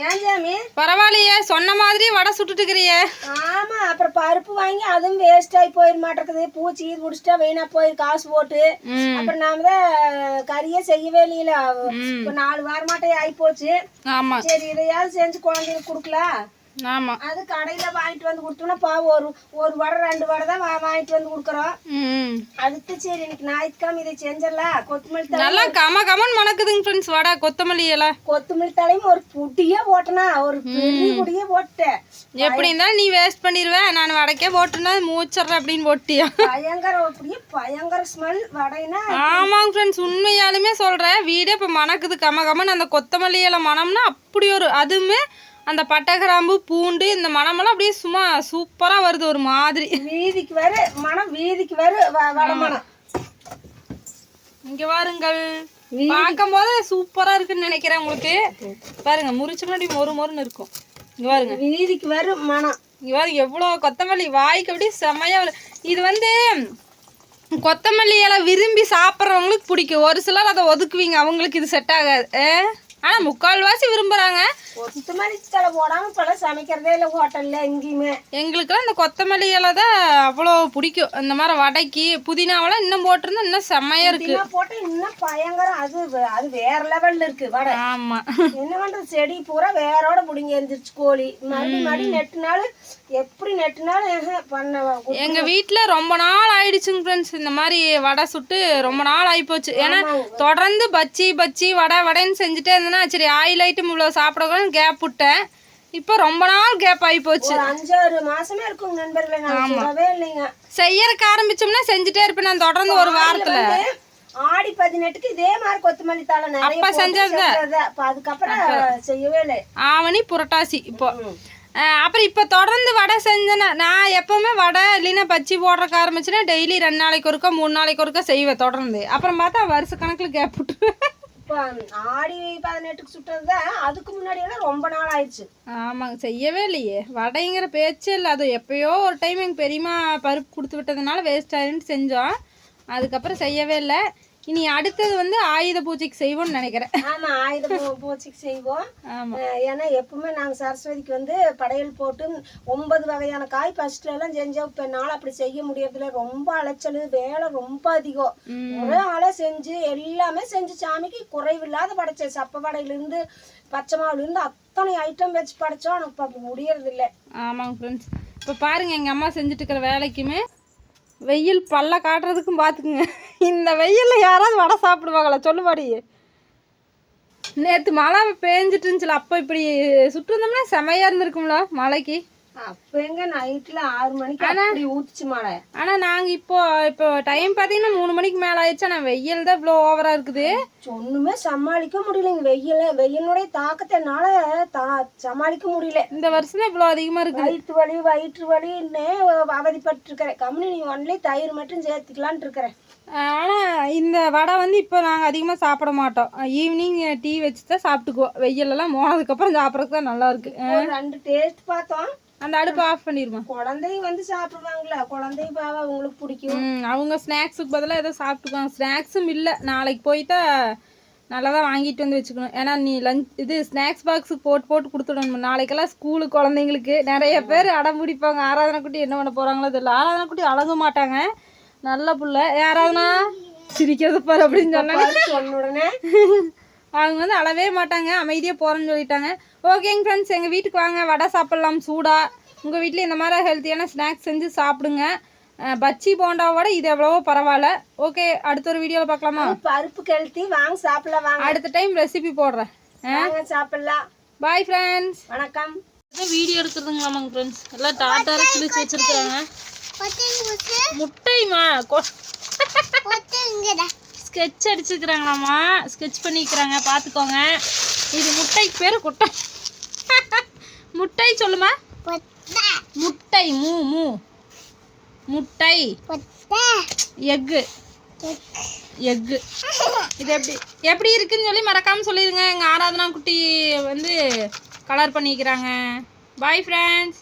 ஏன் சாமி? பரவாயில்லையே சொன்ன மாதிரி வடை சுட்டுட்டு இருக்கிறியே ஆமா அப்புறம் பருப்பு வாங்கி அதுவும் வேஸ்ட் ஆகி போயிட மாட்டேங்குது பூச்சி இது முடிச்சிட்டா வீணா போய் காசு போட்டு. அப்புறம் நாம தான் கறியே செய்யவே இல்லையில இப்போ நாலு வாரமாட்டே ஆகி போச்சு ஆமா. சரி இதையாவது செஞ்சு குழந்தைங்களுக்கு கொடுக்கலாம். ஆமா. அது கடையில வாங்கிட்டு வந்து கொடுத்தோம்னா பா ஒரு ஒரு வடை ரெண்டு வடை தான் வாங்கிட்டு வந்து கொடுக்குறோம். அதுக்கு சரி இன்னைக்கு ஞாயிற்றுக்கிழமை இதை செஞ்சிடலாம் கொத்தமல்லி நல்லா கம கமன் மணக்குதுங்க ஃப்ரெண்ட்ஸ் வடை கொத்தமல்லி இலை. கொத்தமல்லி தலையும் ஒரு புட்டியே போட்டனா ஒரு பெரிய புட்டியே போட்டேன். எப்படி இருந்தாலும் நீ வேஸ்ட் பண்ணிடுவேன் நான் வடைக்கே போட்டுனா மூச்சிட்றேன் அப்படின்னு போட்டியா? பயங்கர அப்படியே பயங்கர ஸ்மெல் வடைனா ஆமாங்க ஃப்ரெண்ட்ஸ் உண்மையாலுமே சொல்கிறேன் வீடே இப்போ மணக்குது கம கமன் அந்த கொத்தமல்லி இலை மணம்னா அப்படி ஒரு அதுவுமே அந்த பட்டை கிராம்பு பூண்டு இந்த மணமெல்லாம் அப்படியே சும்மா சூப்பராக வருது ஒரு மாதிரி. வீதிக்கு வர மனம் வீதிக்கு வர வ- வடை மனம் இங்கே வாருங்கள். பார்க்கும் போது சூப்பராக இருக்குன்னு நினைக்கிறேன் உங்களுக்கு. பாருங்க முறிச்சு முன்னாடி மொறு மொறுன்னு இருக்கும். இங்கே பாருங்க வீதிக்கு வர மனம் இங்கே பாருங்க எவ்வளோ கொத்தமல்லி. வாய்க்கு அப்படியே செமையாக வரும் இது வந்து கொத்தமல்லி இலை விரும்பி சாப்பிட்றவங்களுக்கு பிடிக்கும். ஒரு சிலர் அதை ஒதுக்குவீங்க. அவங்களுக்கு இது செட் ஆகாது. ஆனால் முக்கால்வாசி விரும்புகிறாங்க கொத்தமல்லி தலை போடாம இப்பெல்லாம் சமைக்கிறதே இல்லை ஹோட்டல்ல எங்கேயுமே. எங்களுக்கெல்லாம் இந்த கொத்தமல்லி இலை தான் அவ்வளோ பிடிக்கும். இந்த மாதிரி வடைக்கு புதினாவெல்லாம் இன்னும் போட்டிருந்தா இன்னும் செம்மையாக இருக்கு. புதினா போட்டு இன்னும் பயங்கரம். அது அது வேற லெவல்ல இருக்கு வடை. ஆமாம் என்ன பண்றது? செடி பூரா வேரோட புடிங்கி எந்திரிச்சு கோழி. மறுபடி மறுபடி நெட்டுனாலும் எப்படி நெட்டுனாலும் பண்ண எங்கள் வீட்டில் ரொம்ப நாள் ஆயிடுச்சுங்க ஃப்ரெண்ட்ஸ் இந்த மாதிரி வடை சுட்டு ரொம்ப நாள் ஆகிப்போச்சு ஏன்னா தொடர்ந்து பச்சி பச்சி வடை வடைன்னு செஞ்சுட்டே இருந்தேன்னா சரி ஆயில் ஐட்டம் இவ்வளோ சாப்பிடக்கூடாதுன்னு கேப் விட்டேன். இப்போ ரொம்ப நாள் கேப் ஆகிப்போச்சு ஒரு அஞ்சாறு மாசமே இருக்கும் நண்பர்களே சொல்லவே இல்லைங்க. செய்யறதுக்கு ஆரம்பிச்சோம்னா செஞ்சுட்டே இருப்பேன் நான் தொடர்ந்து ஒரு வாரத்தில். ஆடி பதினெட்டுக்கு இதே மாதிரி கொத்தமல்லி தலை நிறைய அப்ப செஞ்சது. அதுக்கப்புறம் செய்யவே இல்லை. ஆவணி புரட்டாசி இப்போ. அப்புறம் இப்போ தொடர்ந்து வடை செஞ்சேன்னா நான் எப்பவுமே வடை இல்லைன்னா பச்சி போடுறக்கு ஆரம்பிச்சுன்னா டெய்லி ரெண்டு நாளைக்கு ஒருக்கா மூணு நாளைக்கு ஒருக்கா செய்வேன் தொடர்ந்து. அப்புறம் பார்த்தா வருஷ கணக்கில் கேப் விட்டுருவேன். இப்போ ஆடி பதினெட்டுக்கு சுட்டதுதான் அதுக்கு முன்னாடி எல்லாம் ரொம்ப நாள் ஆயிடுச்சு. ஆமாங்க செய்யவே இல்லையே. வடைங்கிற பேச்சே இல்லை. அது எப்பயோ ஒரு டைம் எங்கள் பெரியம்மா பருப்பு கொடுத்து விட்டதுனால வேஸ்ட் ஆயிருன்னு செஞ்சோம். அதுக்கப்புறம் செய்யவே இல்லை. இனி அடுத்தது வந்து ஆயுத பூஜைக்கு செய்வோம்னு நினைக்கிறேன். ஆமா ஆயுத பூஜைக்கு செய்வோம். ஏன்னா எப்பவுமே நாங்க சரஸ்வதிக்கு வந்து படையல் போட்டு ஒன்பது வகையான காய் ஃபர்ஸ்ட்ல எல்லாம் செஞ்சோம் இப்ப என்னால அப்படி செய்ய முடியறதில்ல. ரொம்ப அலைச்சல் வேலை ரொம்ப அதிகம். ஒரே ஆளா செஞ்சு எல்லாமே செஞ்சு சாமிக்கு குறைவில்லாத படைச்சேன் சப்ப வடையில இருந்து பச்சை மாவுல இருந்து அத்தனை ஐட்டம் வச்சு படைச்சோம். எனக்கு இப்ப அப்படி முடியறது இல்ல ஆமாங்க ஃப்ரெண்ட்ஸ் இப்போ பாருங்கள் எங்கள் அம்மா செஞ்சுட்டு இருக்கிற வேலைக்குமே வெயில் பல்ல காட்டுறதுக்கும் பார்த்துக்குங்க இந்த வெயிலில் யாராவது வடை சாப்பிடுவாங்களா? சொல்லுவாடி நேற்று மழை பேஞ்சிட்டு இருந்துச்சுல அப்போ இப்படி சுட்டு இருந்தோம்னா செமையாக இருந்திருக்கும்ல மழைக்கு. அப்ப எங்க நைட்ல ஆறு மணிக்கு அப்படி ஊத்துச்சு மழை ஆனால் நாங்கள் இப்போ இப்போ டைம் பார்த்தீங்கன்னா மூணு மணிக்கு மேலே ஆயிடுச்சு. ஆனால் வெயில் தான் இவ்வளோ ஓவராக இருக்குது. ஒண்ணுமே சமாளிக்க முடியலைங்க. வெயில வெயிலுடைய தாக்கத்தை என்னால தா சமாளிக்க முடியல. இந்த வருஷம் தான் இவ்வளோ அதிகமாக இருக்குது. வயிற்று வலி வயிற்று வலின்னே அவதிப்பட்டு இருக்கிறேன் கம்முனு நீ ஒன்லி தயிர் மட்டும் சேர்த்துக்கலான்ட்டு இருக்கிறேன். ஆனால் இந்த வடை வந்து இப்போ நாங்கள் அதிகமாக சாப்பிட மாட்டோம். ஈவினிங் டீ வச்சு தான் சாப்பிட்டுக்குவோம். வெயிலெல்லாம் போனதுக்கப்புறம் சாப்பிட்றதுக்கு தான் நல்லா இருக்கு. ரெண்டு டேஸ்ட் பார்த்தோம். அந்த அடுப்பு ஆஃப் பண்ணிடுமா குழந்தைங்க வந்து சாப்பிடுவாங்களா? குழந்தைங்க பாவா அவங்களுக்கு பிடிக்கும். அவங்க ஸ்நாக்ஸுக்கு பதிலாக ஏதோ சாப்பிட்டுக்குவாங்க. ஸ்நாக்ஸும் இல்லை. நாளைக்கு போயிட்டா நல்லா தான் வாங்கிட்டு வந்து வச்சுக்கணும். ஏன்னா நீ லஞ்ச் இது ஸ்நாக்ஸ் பாக்ஸுக்கு போட்டு போட்டு கொடுத்துடணும்? நாளைக்கெல்லாம் ஸ்கூலு குழந்தைங்களுக்கு நிறைய பேர் அடம் பிடிப்பாங்க. ஆராதனை குட்டி என்ன பண்ண போகிறாங்களோ தெரியல. ஆராதனை குட்டி அழக மாட்டாங்க. நல்ல புள்ள. யாராவதுனா? சிரிக்கிறது பாரு அப்படின்னு சொன்னாங்க. சொன்ன உடனே அவங்க வந்து அளவே மாட்டாங்க அமைதியாக போகிறேன்னு சொல்லிட்டாங்க. ஓகேங்க ஃப்ரெண்ட்ஸ் எங்கள் வீட்டுக்கு வாங்க. வடை சாப்பிட்லாம் சூடாக உங்கள் வீட்டில் இந்த மாதிரி ஹெல்த்தியான ஸ்நாக்ஸ் செஞ்சு சாப்பிடுங்க. பஜ்ஜி போண்டாவோட இது எவ்வளவோ பரவாயில்ல. ஓகே அடுத்த ஒரு வீடியோவில் பார்க்கலாமா? பருப்பு கெளுத்தி வாங்க சாப்பிடலாம் வாங்க. அடுத்த டைம் ரெசிபி போடுறேன். வாங்க சாப்பிடலாம். பாய் ஃப்ரெண்ட்ஸ் வணக்கம். வீடியோ எடுக்கிறதுங்களாமாங்க ஃப்ரெண்ட்ஸ் எல்லாம் டாட்டார கிழிச்சு வச்சிருக்காங்க. முட்டைமா ஸ்கெட்ச் அடிச்சிருக்கிறாங்களாமா? ஸ்கெட்ச் பண்ணிக்கிறாங்க பார்த்துக்கோங்க இது முட்டைக்கு பேர் குட்டை. முட்டை சொல்லுமா? முட்டை மூ மூ. முட்டை. எக்கு. எக்கு. இது எப்படி எப்படி இருக்குன்னு சொல்லி மறக்காமல் சொல்லிடுங்க. எங்கள் ஆராதனா குட்டி வந்து கலர் பண்ணிக்கிறாங்க. Bye friends